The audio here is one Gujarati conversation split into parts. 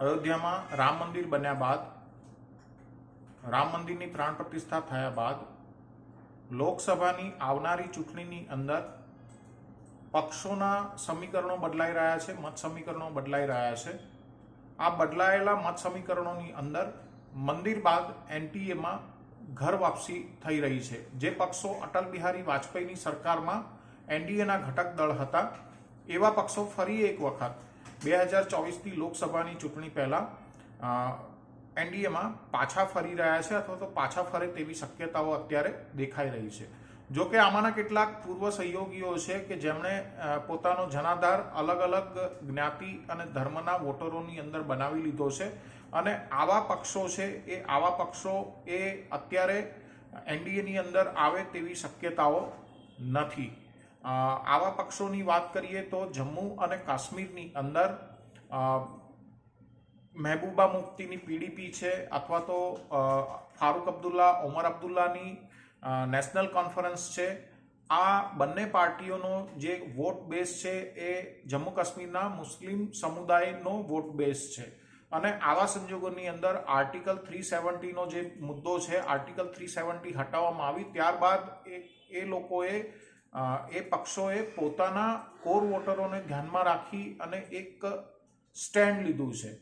અયોધ્યામાં રામ મંદિર બન્યા બાદ, રામ મંદિરની પ્રાણ પ્રતિષ્ઠા થયા બાદ, લોકસભાની આવનારી ચૂંટણીની અંદર પક્ષોના સમીકરણો બદલાઈ રહ્યા છે, મત સમીકરણો બદલાઈ રહ્યા છે. આ બદલાયેલા મત સમીકરણોની અંદર મંદિર બાદ એનટીએમાં ઘર વાપસી થઈ રહી છે. જે પક્ષો અટલ બિહારી વાજપેયીની સરકારમાં એનડીએના ઘટક દળ હતા, એવા પક્ષો ફરી એક વખત બે હજાર ચોવીસથી લોકસભાની ચૂંટણી પહેલાં એનડીએમાં પાછા ફરી રહ્યા છે અથવા તો પાછા ફરે તેવી શક્યતાઓ અત્યારે દેખાઈ રહી છે. જો કે આમાંના કેટલાક પૂર્વ સહયોગીઓ છે કે જેમણે પોતાનો જનાધાર અલગ અલગ જ્ઞાતિ અને ધર્મના વોટરોની અંદર બનાવી લીધો છે અને આવા પક્ષો છે એ આવા પક્ષો એ અત્યારે એનડીએની અંદર આવે તેવી શક્યતાઓ નથી. આવા પક્ષોની વાત કરીએ તો જમ્મુ અને કાશ્મીરની અંદર મહેબૂબા મુફ્તીની પીડીપી છે અથવા તો ફારૂક અબ્દુલ્લા, ઓમર અબ્દુલ્લાની નેશનલ કોન્ફરન્સ છે. આ બંને પાર્ટીઓનો જે વોટ બેઝ છે એ જમ્મુ કાશ્મીરના મુસ્લિમ સમુદાયનો વોટ બેઝ છે. અને આવા સંજોગોની અંદર આર્ટિકલ થ્રી સેવન્ટીનો જે મુદ્દો છે, આર્ટિકલ થ્રી સેવન્ટી હટાવવામાં આવી ત્યારબાદ એ એ લોકોએ એ પક્ષોએ પોતાના કોર વોટરોને ધ્યાનમાં રાખી અને એક સ્ટેન્ડ લીધું છે.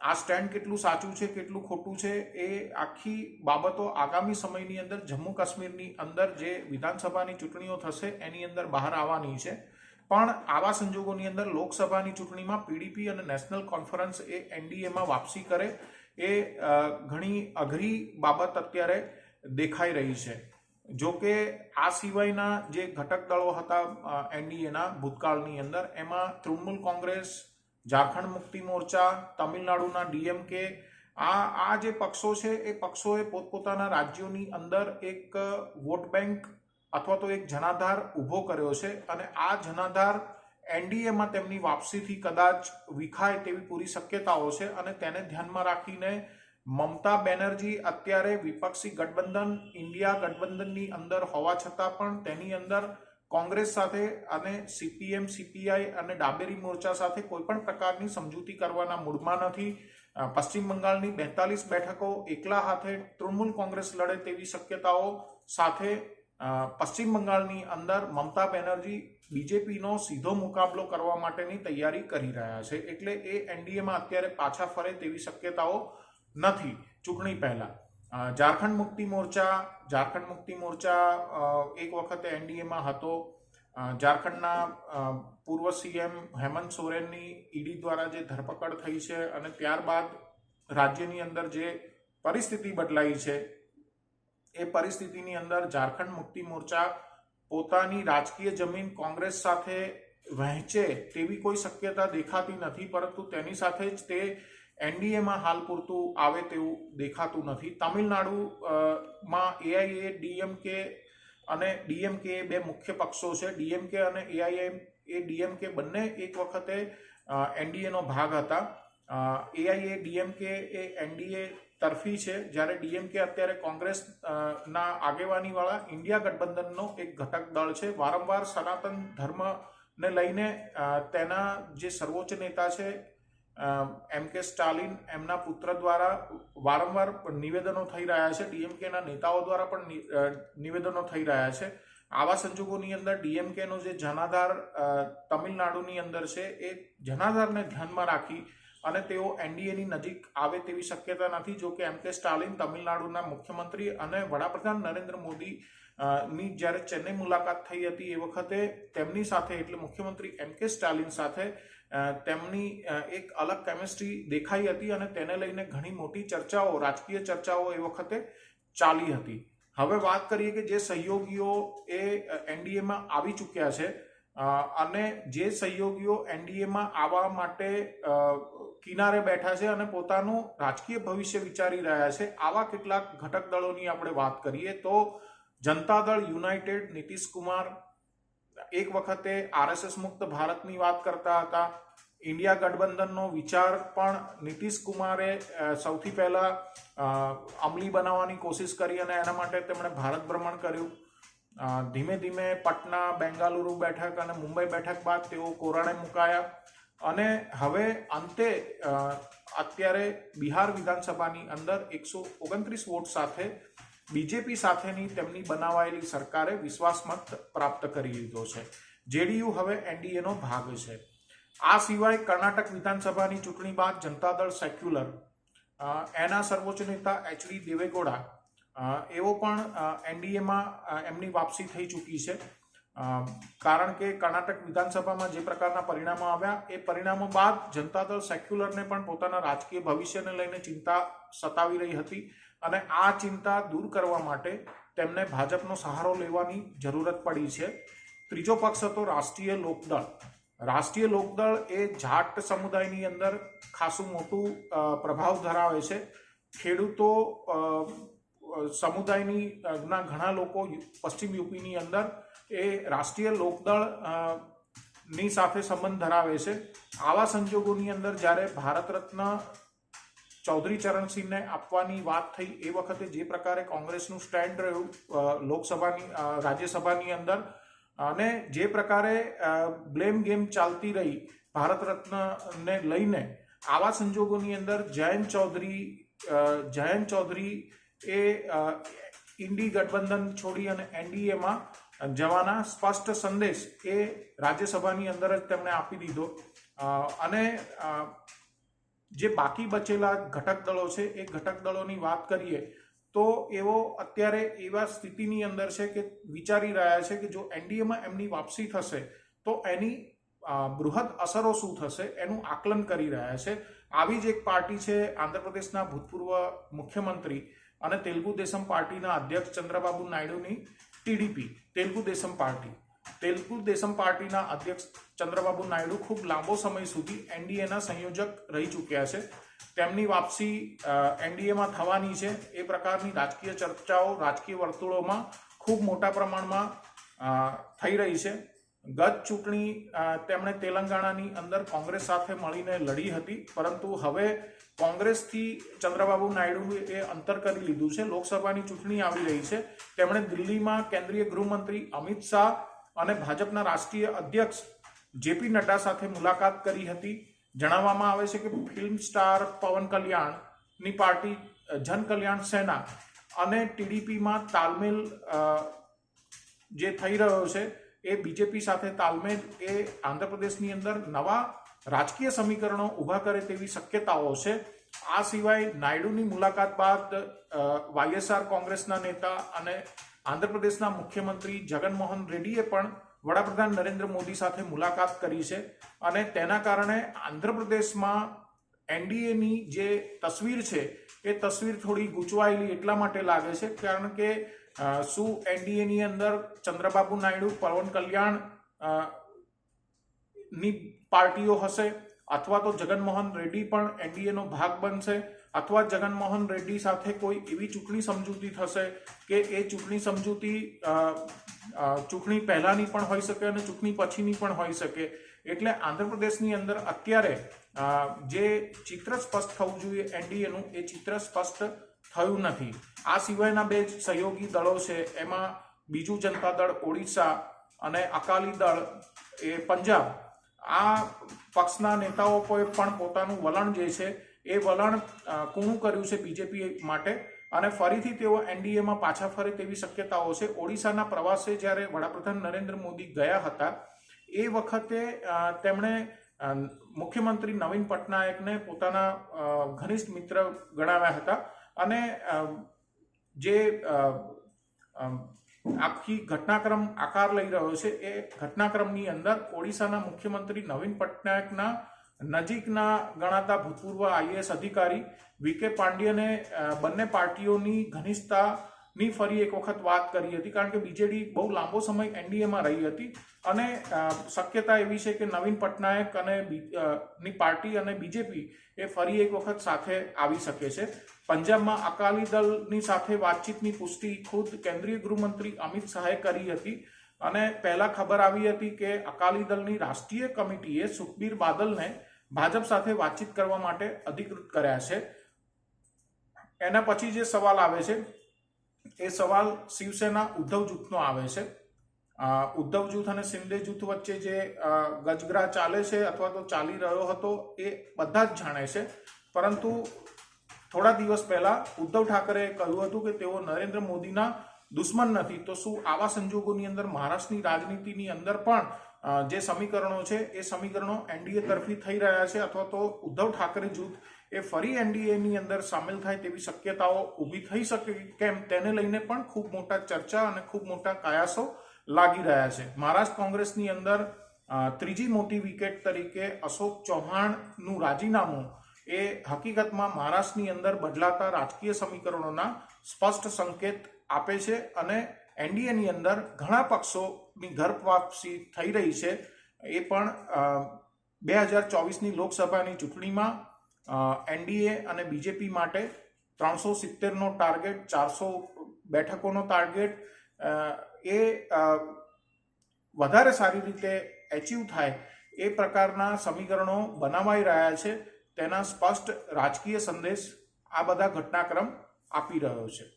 આ સ્ટેન્ડ કેટલું સાચું છે, કેટલું ખોટું છે, એ આખી બાબતો આગામી સમયની અંદર, જમ્મુ કાશ્મીરની અંદર જે વિધાનસભાની ચૂંટણીઓ થશે, એની અંદર બહાર આવવાની છે. પણ આવા સંજોગોની અંદર લોકસભાની ચૂંટણીમાં પીડીપી અને નેશનલ કોન્ફરન્સ એ એનડીએમાં વાપસી કરે, એ ઘણી અઘરી બાબત અત્યારે દેખાઈ રહી છે. જો કે આ સિવાયના જે ઘટક દળો હતા એનડીએના ભૂતકાળની અંદર, એમાં તૃણમૂલ કોંગ્રેસ, ઝારખંડ મુક્તિ મોરચા, તમિલનાડુના ડીએમકે, આ આ જે પક્ષો છે, એ પક્ષોએ પોતપોતાના રાજ્યોની અંદર એક વોટ બેંક અથવા તો એક જનાધાર ઊભો કર્યો છે અને આ જનાધાર એનડીએમાં તેમની વાપસીથી કદાચ વિખાય તેવી પૂરી શક્યતાઓ છે અને તેને ધ્યાનમાં રાખીને મમતા બેનર્જી અત્યારે વિપક્ષી ગઠબંધન, ઇન્ડિયા ગઠબંધનની અંદર હોવા છતાં પણ તેની અંદર કોંગ્રેસ સાથે અને સીપીએમ, સીપીઆઈ અને ડાબેરી મોરચા સાથે કોઈ પણ પ્રકારની સમજૂતી કરવાના મૂડમાં નથી. પશ્ચિમ બંગાળની બેતાલીસ બેઠકો એકલા હાથે તૃણમૂલ કોંગ્રેસ લડે તેવી શક્યતાઓ સાથે પશ્ચિમ બંગાળની અંદર મમતા બેનર્જી બીજેપીનો સીધો મુકાબલો કરવા માટેની તૈયારી કરી રહ્યા છે. એટલે એ એનડીએમાં અત્યારે પાછા ફરે તેવી શક્યતાઓ નથી. ચૂંટણી પહેલા. ઝારખંડ મુક્તિ મોરચા, ઝારખંડ મુક્તિ મોરચા એક વખતે એનડીએમાં હતો. ઝારખંડના પૂર્વ સીએમ હેમંત સોરેનની ઈડી દ્વારા જે ધરપકડ થઈ છે અને ત્યારબાદ રાજ્યની અંદર જે પરિસ્થિતિ બદલાઈ છે, એ પરિસ્થિતિની અંદર ઝારખંડ મુક્તિ મોરચા પોતાની રાજકીય જમીન કોંગ્રેસ સાથે વહેંચે તેવી કોઈ શક્યતા દેખાતી નથી, પરંતુ તેની સાથે જ તે એનડીએમાં હાલ પૂરતું આવે તેવું દેખાતું નથી. તમિલનાડુમાં એઆઈએ ડીએમકે અને ડીએમકે બે મુખ્ય પક્ષો છે. ડીએમકે અને એઆઈએમ એ ડીએમકે બંને એક વખતે એનડીએનો ભાગ હતા. એઆઈએ ડીએમકે એ એનડીએ તરફી છે. જ્યારે ડીએમકે અત્યારે કોંગ્રેસ ના આગેવાનીવાળા ઇન્ડિયા ગઠબંધનનો એક ઘટક દળ છે. વારંવાર સનાતન ધર્મને લઈને તેના જે સર્વોચ્ચ નેતા છે એમ કે સ્ટાલિન એમના પુત્ર દ્વારા વારંવાર નિવેદનો થઈ રહ્યા છે. ડીએમકેના નેતાઓ દ્વારા પણ નિવેદનો થઈ રહ્યા છે. આવા સંજોગોની અંદર ડીએમકેનો જે જનાધાર તમિલનાડુની અંદર છે એ જનાધારને ધ્યાનમાં રાખી અને તેઓ એનડીએની નજીક આવે તેવી શક્યતા નથી. જો કે એમ કે સ્ટાલિન તમિલનાડુના મુખ્યમંત્રી અને વડાપ્રધાન નરેન્દ્ર મોદી ની જ્યારે ચેન્નઈ મુલાકાત થઈ હતી એ વખતે તેમની સાથે એટલે મુખ્યમંત્રી એમ કે સ્ટાલિન સાથે તેમની એક અલગ કેમિસ્ટ્રી દેખાઈ હતી અને તેને લઈને ઘણી મોટી ચર્ચાઓ, રાજકીય ચર્ચાઓ એ વખતે ચાલી હતી. હવે વાત કરીએ કે જે સહયોગીઓ એ એનડીએમાં આવી ચૂક્યા છે અને જે સહયોગીઓ એનડીએમાં આવવા માટે કિનારે બેઠા છે અને પોતાનું રાજકીય ભવિષ્ય વિચારી રહ્યા છે, આવા કેટલાક ઘટક દળોની આપણે વાત કરીએ તો જનતા દળ યુનાઇટેડ નીતિશ કુમાર એક વખતે આરએસએસ મુક્ત ભારતની વાત કરતા હતા. ઇન્ડિયા ગઠબંધનનો વિચાર પણ નીતિશ કુમારે સૌથી પહેલા અમલી બનાવવાની કોશિશ કરી અને એના માટે તેમણે ભારત ભ્રમણ કર્યું. ધીમે ધીમે પટના, બેંગાલુરુ બેઠક અને મુંબઈ બેઠક બાદ તેઓ કોરાણે મુકાયા. અને હવે અંતે અત્યારે બિહાર વિધાનસભાની અંદર એકસો ઓગણત્રીસ વોટ સાથે બીજેપી સાથેની તેમની બનાવાયેલી સરકારે વિશ્વાસમત પ્રાપ્ત કરી લીધો છે. જેડીયુ હવે એનડીએનો ભાગ છે. આ સિવાય કર્ણાટક વિધાનસભાની ચૂંટણી બાદ જનતા દળ સેક્યુલર એના સર્વોચ્ચ નેતા એચડી દેવેગોડા એવો પણ એનડીએમાં એમની વાપસી થઈ ચૂકી છે. કારણ કે કર્ણાટક વિધાનસભામાં જે પ્રકારના પરિણામો આવ્યા, એ પરિણામો બાદ જનતા દળ સેક્યુલરને પણ પોતાના રાજકીય ભવિષ્યને લઈને ચિંતા સતાવી રહી હતી. અને આ ચિંતા દૂર કરવા માટે તેમને ભાજપનો સહારો લેવાની જરૂરત પડી છે. ત્રીજો પક્ષ હતો રાષ્ટ્રીય લોકદળ. રાષ્ટ્રીય લોકદળ એ જાટ સમુદાયની અંદર ખાસું મોટું પ્રભાવ ધરાવે છે. ખેડૂતો સમુદાયની ના ઘણા લોકો પશ્ચિમ યુપીની અંદર એ રાષ્ટ્રીય લોકદળની સાથે સંબંધ ધરાવે છે. આવા સંજોગોની અંદર જ્યારે ભારત રત્ન ચૌધરી ચરણસિંહને આપવાની વાત થઈ એ વખતે જે પ્રકારે કોંગ્રેસનું સ્ટેન્ડ રહ્યું લોકસભાની રાજ્યસભાની અંદર, અને જે પ્રકારે બ્લેમ ગેમ ચાલતી રહી ભારત રત્નને લઈને, આવા સંજોગોની અંદર જયંત ચૌધરી જયંત ચૌધરી એ ઇન્ડી ગઠબંધન છોડી અને એનડીએમાં જવાના સ્પષ્ટ સંદેશ એ રાજ્યસભાની અંદર જ તેમણે આપી દીધો. અને જે બાકી બચેલા ઘટક દળો છે, એ ઘટક દળોની વાત કરીએ, તો એવો અત્યારે એવા સ્થિતિની અંદર છે કે વિચારી રહ્યા છે કે જો એનડીએમાં એમની વાપસી થશે, તો એની બૃહદ અસરો શું થશે એનું આકલન કરી રહ્યા છે. આવી જ એક પાર્ટી છે આંધ્રપ્રદેશના ભૂતપૂર્વ મુખ્યમંત્રી અને તેલુગુ દેશમ પાર્ટીના અધ્યક્ષ ચંદ્રબાબુ નાયડુની ટીડીપી, તેલુગુ દેશમ પાર્ટી. તેલુગુ દેશમ પાર્ટીના અધ્યક્ષ ચંદ્રબાબુ નાયડુ ખૂબ લાંબો સમય સુધી એનડીએના સંયોજક રહી ચૂક્યા છે. તેમની વાપસી એનડીએમાં થવાની છે. એ પ્રકારની રાજકીય ચર્ચાઓ રાજકીય વર્તુળોમાં ખૂબ મોટા પ્રમાણમાં થઈ રહી છે. ગત ચૂંટણી તેમણે તેલંગાણાની અંદર કોંગ્રેસ સાથે મળીને લડી હતી, પરંતુ હવે કોંગ્રેસથી ચંદ્રબાબુ નાયડુએ એ અંતર કરી લીધું છે. લોકસભાની ચૂંટણી આવી રહી છે. તેમણે દિલ્હીમાં કેન્દ્રીય ગૃહમંત્રી અમિત શાહ અને ભાજપના રાષ્ટ્રીય અધ્યક્ષ જેપી નડ્ડા સાથે મુલાકાત કરી હતી. જણાવવામાં આવે છે કે ફિલ્મ સ્ટાર પવન કલ્યાણની પાર્ટી જનકલ્યાણ જન કલ્યાણ સેના અને ટીડીપીમાં તાલમેલ જે થઈ રહ્યો છે એ બીજેપી સાથે તાલમેલ એ આંધ્રપ્રદેશની અંદર નવા રાજકીય સમીકરણો ઊભા કરે તેવી શક્યતાઓ છે. આ સિવાય નાયડુની મુલાકાત બાદ વાયએસઆર કોંગ્રેસના નેતા અને આંધ્રપ્રદેશના મુખ્યમંત્રી જગનમોહન રેડ્ડીએ પણ વડાપ્રધાન નરેન્દ્ર મોદી સાથે મુલાકાત કરી છે અને તેના કારણે આંધ્રપ્રદેશમાં એનડીએની જે તસવીર છે, એ તસવીર થોડી ગૂંચવાયેલી એટલા માટે લાગે છે, કારણ કે શું એનડીએની અંદર ચંદ્રબાબુ નાયડુ, પવન કલ્યાણની પાર્ટીઓ હશે અથવા તો જગનમોહન રેડ્ડી પણ એનડીએનો ભાગ બનશે? અથવા જગનમોહન રેડ્ડી સાથે કોઈ એવી ચૂંટણી સમજૂતી થશે કે એ ચૂંટણી સમજૂતી ચૂંટણી પહેલાની પણ હોઈ શકે અને ચૂંટણી પછીની પણ હોઈ શકે. એટલે આંધ્રપ્રદેશની અંદર અત્યારે જે ચિત્ર સ્પષ્ટ થવું જોઈએ એનડીએનું, એ ચિત્ર સ્પષ્ટ થયું નથી. આ સિવાયના બે સહયોગી દળો છે. એમાં બીજું જનતા દળ ઓડિશા અને અકાલી દળ એ પંજાબ. આ પક્ષના નેતાઓ પણ પોતાનું વલણ જે છે એ વલણ કૂણું કર્યું છે બીજેપી માટે અને ફરીથી તેઓ એનડીએમાં પાછા ફરે તેવી શક્યતાઓ છે. ઓડિશાના પ્રવાસે જ્યારે વડાપ્રધાન નરેન્દ્ર મોદી ગયા હતા, એ વખતે તેમણે મુખ્યમંત્રી નવીન પટનાયકને પોતાના ઘનિષ્ઠ મિત્ર ગણાવ્યા હતા અને જે આખી ઘટનાક્રમ આકાર લઈ રહ્યો છે, એ ઘટનાક્રમની અંદર ઓડિશાના મુખ્યમંત્રી નવીન પટનાયકના નજીકના ગણાતા ભૂતપૂર્વ આઈએએસ અધિકારી વીકે પાંડ્યને બંને પાર્ટીઓની ઘનિષ્ઠતાની ફરી એક વખત વાત કરી હતી કારણ કે બીજેડી બહુ લાંબો સમય એનડીએમાં રહી હતી અને શક્યતા એવી છે કે નવીન પટનાયક અને ની પાર્ટી અને બીજેપી એ ફરી એક વખત સાથે આવી શકે છે. પંજાબમાં અકાલી દળની સાથે વાતચીતની પુષ્ટિ ખુદ કેન્દ્રીય ગૃહમંત્રી અમિત શાહે કરી હતી. અને પહેલા ખબર આવી હતી કે અકાલી દળની રાષ્ટ્રીય કમિટીએ સુખબીર બાદલને ભાજપ સાથે વાતચીત કરવા માટે અધિકૃત કર્યા છે. એના પછી જે સવાલ આવે છે, એ સવાલ શિવસેના ઉદ્ધવ જૂથનો આવે છે. ઉદ્ધવ જૂથ અને શિંદે જૂથ વચ્ચે જે ગજગ્રા ચાલે છે અથવા તો ચાલી રહ્યો હતો, એ બધા જ જાણે છે. પરંતુ થોડા દિવસ પહેલા ઉદ્ધવ ઠાકરેએ કહ્યું હતું કે તેઓ નરેન્દ્ર મોદીના દુશ્મન નથી. તો શું આવા સંજોગોની અંદર, મહારાષ્ટ્રની રાજનીતિની અંદર પણ જે સમીકરણો છે, એ સમીકરણો એનડીએ તરફી થઈ રહ્યા છે અથવા તો ઉદ્ધવ ઠાકરે જૂથ એ ફરી એનડીએની અંદર સામેલ થાય તેવી શક્યતાઓ ઊભી થઈ શકે કેમ તેને લઈને પણ ખૂબ મોટા ચર્ચા અને ખૂબ મોટા કાયાસો લાગી રહ્યા છે. મહારાષ્ટ્ર કોંગ્રેસની અંદર ત્રીજી મોટી વિકેટ તરીકે અશોક ચૌહાણનું રાજીનામું એ હકીકતમાં મહારાષ્ટ્રની અંદર બદલાતા રાજકીય સમીકરણોના સ્પષ્ટ સંકેત આપે છે અને એનડીએની અંદર ઘણા પક્ષોની ઘર થઈ રહી છે. એ પણ બે હજાર ચોવીસની લોકસભાની ચૂંટણીમાં એનડીએ અને બીજેપી માટે ત્રણસો સિત્તેરનો ટાર્ગેટ, ચારસો બેઠકોનો ટાર્ગેટ એ વધારે સારી રીતે એચીવ થાય એ પ્રકારના સમીકરણો બનાવાઈ રહ્યા છે. તેના સ્પષ્ટ રાજકીય સંદેશ આ બધા ઘટનાક્રમ આપી રહ્યો છે.